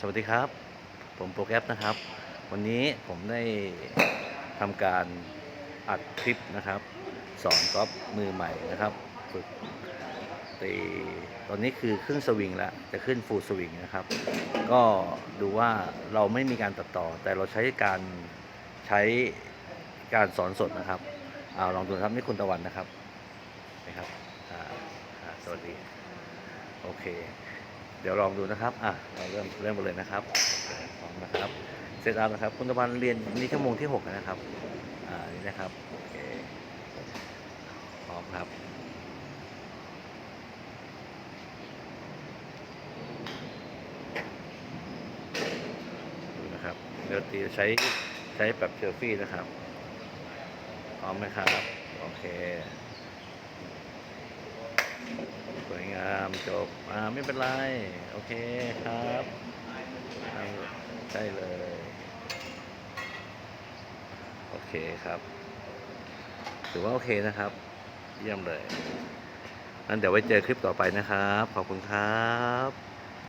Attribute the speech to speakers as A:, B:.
A: สวัสดีครับ ผมโปรแกรมนะครับ วันนี้ผมได้ทำการอัดคลิปนะครับ สอนกอล์ฟมือใหม่นะครับฝึกตีตอนนี้คือขึ้นสวิงแล้วจะขึ้นฟูลสวิงนะครับ ก็ดูว่าเราไม่มีการตัดต่อ แต่เราใช้การใช้การสอนสดนะครับเอาลองดูครับนี่คุณตะวันนะครับนะครับสวัสดี โอเค เดี๋ยวลองดูนะครับ อะเราเริ่มเริ่มกันเลยนะครับพร้อมนะครับเซตอัพนะครับ คุณตะวันเรียนนี่ชั่วโมงที่ 6 นะครับ อ่า นี่นะครับโอเคพร้อมครับดูนะครับ เดี๋ยวตีใช้ใช้แบบเชลฟี่นะครับ พร้อมไหมครับ โอเค สำจบ อ่าไม่เป็นไร โอเคครับใช่เลย โอเคครับถือว่าโอเคนะครับ เยี่ยมเลยงั้นเดี๋ยวไว้เจอคลิปต่อไปนะครับ ขอบคุณครับ